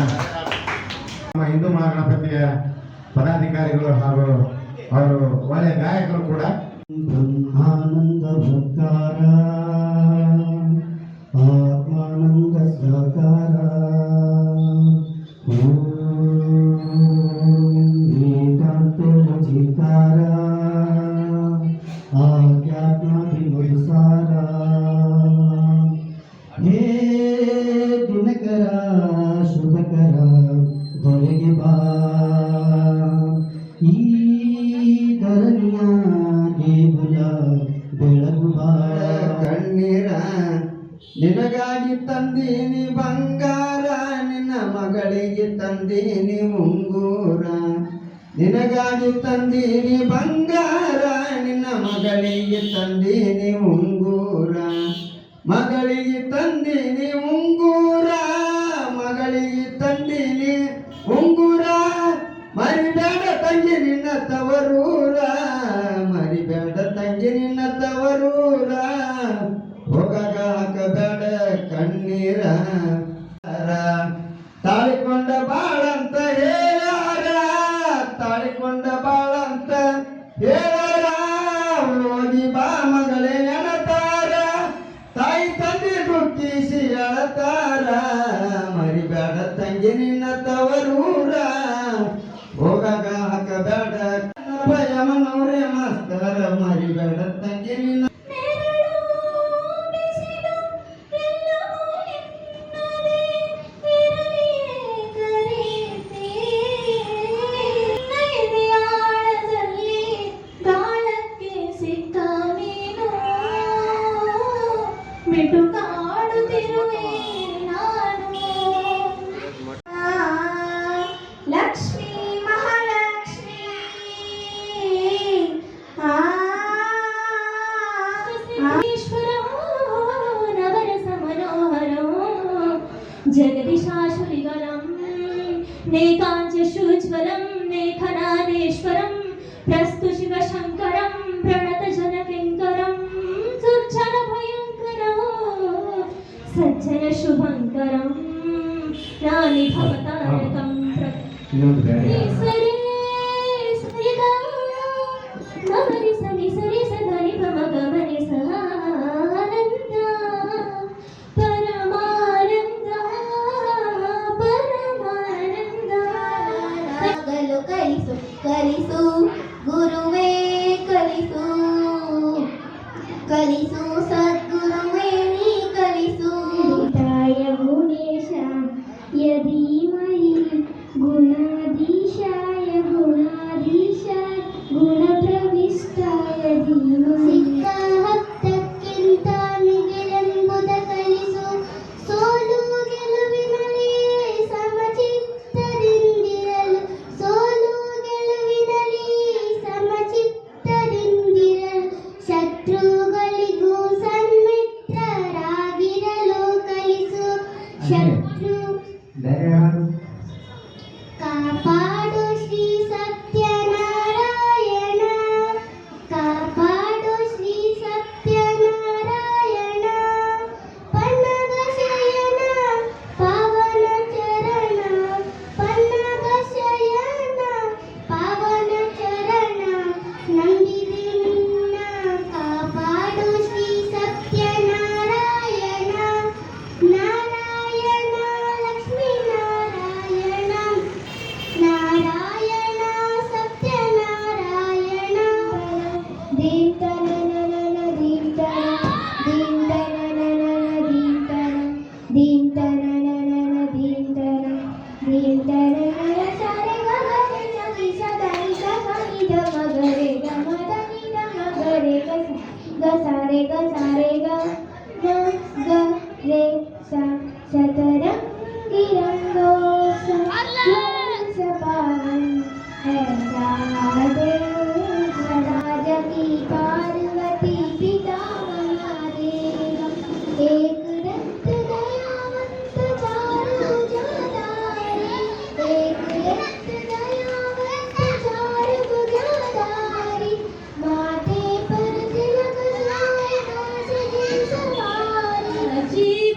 ನಮ್ಮ ಹಿಂದೂ ಮಹಾಗಣಪತಿಯ ಪದಾಧಿಕಾರಿಗಳು ಹಾಗೂ ಅವರು ಒಳ್ಳೆಯ ಗಾಯಕರು ಕೂಡ. ಬ್ರಹ್ಮಾನಂದ ಸರ್ಕಾರ ಆತ್ಮಾನಂದ ಸರ್ಕಾರ. ಧರಣಿಯಾನೆ ಬುಲ, ಬೆಳಗು ನಿನಗಾಗಿ ತಂದೀನಿ ಬಂಗಾರ, ನಿನ್ನ ಮಗಳಿಗೆ ತಂದೀನಿ ಉಂಗೂರ ನಿನಗಾಗಿ ತಂದೀನಿ ಬಂಗಾರ, ನಿನ್ನ ಮಗಳಿಗೆ ತಂದೀನಿ ಉಂಗೂರ ಮಗಳಿಗೆ ತಂದೀನಿ ಉಂಗೂರ ಮಗಳಿಗೆ ತಂದೀನಿ ಉಂಗೂರ ಮರಿಬೇಡ ತಂಗಿ ನಿನ್ನ ತವರು Yeah. ಮೆಟುಕಾಡುತ್ತಿರುವೆ ನಾನು ಲಕ್ಷ್ಮೀ ಮಹಾಲಕ್ಷ್ಮೀ ನವರಸ ಮನೋಹರೋ ಜಗದೀಶಾಶುರಿಗರಂ ನೇಕಾಂಚಶೂಜ್ವಲಂ ನೇಖನಾದೇಶ್ವರಂ ಪ್ರಸ್ತುಶಿವಶಂಕರಂ ಪ್ರಣತಜ ज्ञानिभवतारकं Check two. Better ग ग सा रे ग सा रे ग न ग रे सा सतरंगी रंगों से पावन है सा Jesus.